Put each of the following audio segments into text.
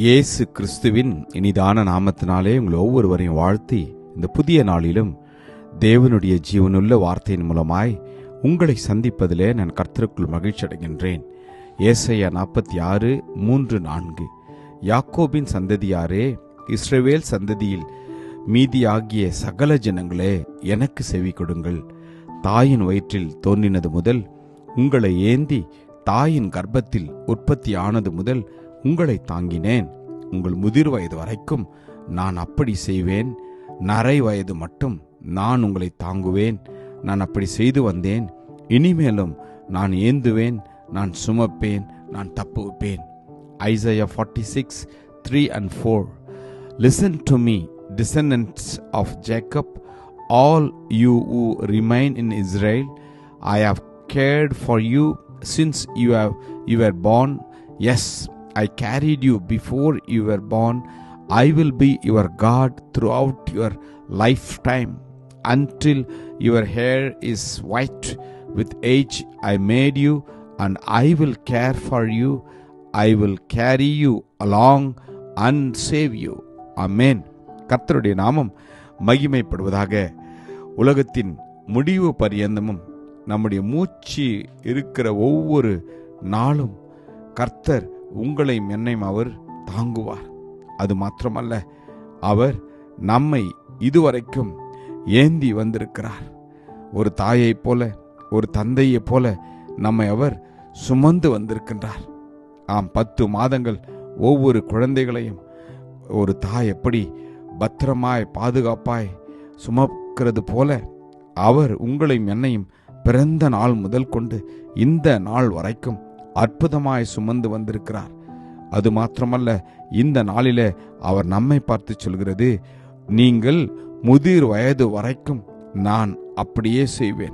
இயேசு கிறிஸ்துவின் இனிதான நாமத்தினாலே உங்கள் ஒவ்வொருவரையும் வாழ்த்தி இந்த புதிய நாளிலும் தேவனுடைய ஜீவனுள்ள வார்த்தையின் மூலமாய் உங்களை சந்திப்பதிலே நான் கர்த்தருக்குள் மகிழ்ச்சி அடைகின்றேன். ஏசையா நாற்பத்தி ஆறு மூன்று நான்கு. யாக்கோபின் சந்ததியாரே இஸ்ரேவேல் சந்ததியில் மீதியாகிய சகல ஜனங்களே எனக்கு செவி கொடுங்கள். தாயின் வயிற்றில் தோன்றினது முதல் உங்களை ஏந்தி தாயின் கர்ப்பத்தில் உற்பத்தி ஆனது முதல் உங்களை தாங்கினேன். உங்கள் முதிர் வயது வரைக்கும் நான் அப்படி செய்வேன். நரை வயது மட்டும் நான் உங்களை தாங்குவேன். நான் அப்படி செய்து வந்தேன். இனிமேலும் நான் ஏந்துவேன். நான் சுமப்பேன். நான் தப்புவிப்பேன் Isaiah forty six three and four listen to me descendants of Jacob all you who remain in Israel I have cared for you since you have you are born as I carried you before you were born. I will be your God throughout your lifetime until your hair is white with age. I made you and I will care for you. I will carry you along and save you. Amen. கர்த்தருடைய நாமம் மகிமைப்படுவதாக உலகத்தின் முடிவு பரியந்தமும் நம்முடைய மூச்சு இருக்கிற ஒவ்வொரு நாளும் கர்த்தர் உங்களையும் என்னையும் அவர் தாங்குவார். அது மாத்திரமல்ல அவர் நம்மை இதுவரைக்கும் ஏந்தி வந்திருக்கிறார். ஒரு தாயைப் போல ஒரு தந்தையைப் போல நம்மை அவர் சுமந்து வந்திருக்கின்றார். ஆம் பத்து மாதங்கள் ஒவ்வொரு குழந்தைகளையும் ஒரு தாய் எப்படி பத்திரமாய் பாதுகாப்பாய் சுமக்கிறது போல அவர் உங்களையும் என்னையும் பிறந்த நாள் முதல் கொண்டு இந்த நாள் வரைக்கும் அற்புதமாய் சுமந்து வந்திருக்கிறார். அது மாத்திரமல்ல இந்த நாளில அவர் நம்மை பார்த்து சொல்கிறது நீங்கள் முதிர் வயது வரைக்கும் நான் அப்படியே செய்வேன்.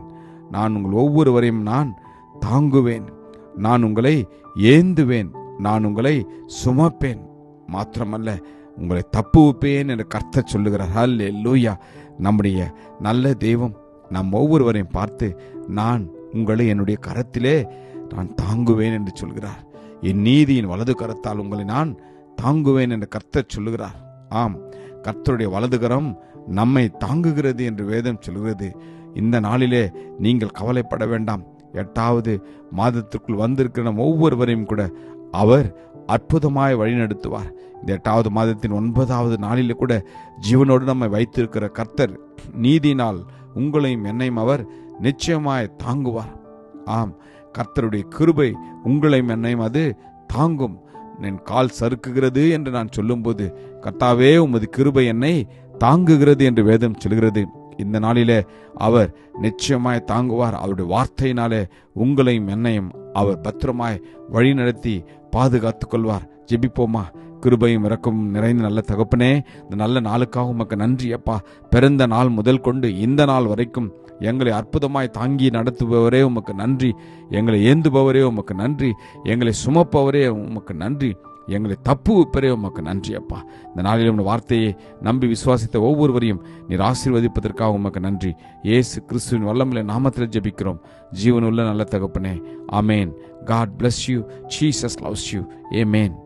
நான் உங்கள் ஒவ்வொருவரையும் நான் தாங்குவேன். நான் உங்களை ஏந்துவேன். நான் உங்களை சுமப்பேன். மாத்திரமல்ல உங்களை தப்புவிப்பேன் என்று கர்த்த சொல்லுகிறார். ஹல்லே லூயா நம்முடைய நல்ல தெய்வம் நம் ஒவ்வொருவரையும் பார்த்து நான் உங்களை என்னுடைய கரத்திலே நான் தாங்குவேன் என்று சொல்கிறார். என் நீதியின் வலது கரத்தால் உங்களை நான் தாங்குவேன் என்று கர்த்தர் சொல்லுகிறார். ஆம் கர்த்தருடைய வலது கரம் நம்மை தாங்குகிறது என்று வேதம் சொல்கிறது. இந்த நாளிலே நீங்கள் கவலைப்பட வேண்டாம். எட்டாவது மாதத்திற்குள் வந்திருக்கிற நம் ஒவ்வொருவரையும் கூட அவர் அற்புதமாய் வழிநடத்துவார். இந்த எட்டாவது மாதத்தின் ஒன்பதாவது நாளிலே கூட ஜீவனோடு நம்மை வைத்திருக்கிற கர்த்தர் நீதினால் உங்களையும் என்னையும் அவர் நிச்சயமாய் தாங்குவார். ஆம் கர்த்தருடைய கிருபை உங்களையும் என்னையும் அது தாங்கும். என் கால் சறுக்குகிறது என்று நான் சொல்லும்போது கர்த்தாவே உமது கிருபை என்னை தாங்குகிறது என்று வேதம் சொல்கிறது இந்த நாளிலே அவர் நிச்சயமாய் தாங்குவார். அவருடைய வார்த்தையினாலே உங்களையும் என்னையும் அவர் பத்திரமாய் வழிநடத்தி பாதுகாத்து கொள்வார். ஜெபிப்போமா? கிருபையும் இறக்கும் நிறைந்த நல்ல தகப்பனே இந்த நல்ல நாளுக்காக உமக்கு நன்றி அப்பா. பிறந்த நாள் முதல் கொண்டு இந்த நாள் வரைக்கும் எங்களை அற்புதமாய் தாங்கி நடத்துபவரே உமக்கு நன்றி. எங்களை ஏந்துபவரே உமக்கு நன்றி. எங்களை சுமப்பவரே உமக்கு நன்றி. எங்களை தப்பு பெரிய உமக்கு நன்றி அப்பா. இந்த நாளில் உன் வார்த்தையை நம்பி விசுவாசித்த ஒவ்வொருவரையும் நீர் ஆசீர்வதிப்பதற்காக உமக்கு நன்றி. ஏசு கிறிஸ்துவின் வல்லமில்லை நாமத்தில் ஜெபிக்கிறோம். ஜீவனுள்ள நல்ல தகப்பனே. Amen god bless you Jesus loves you amen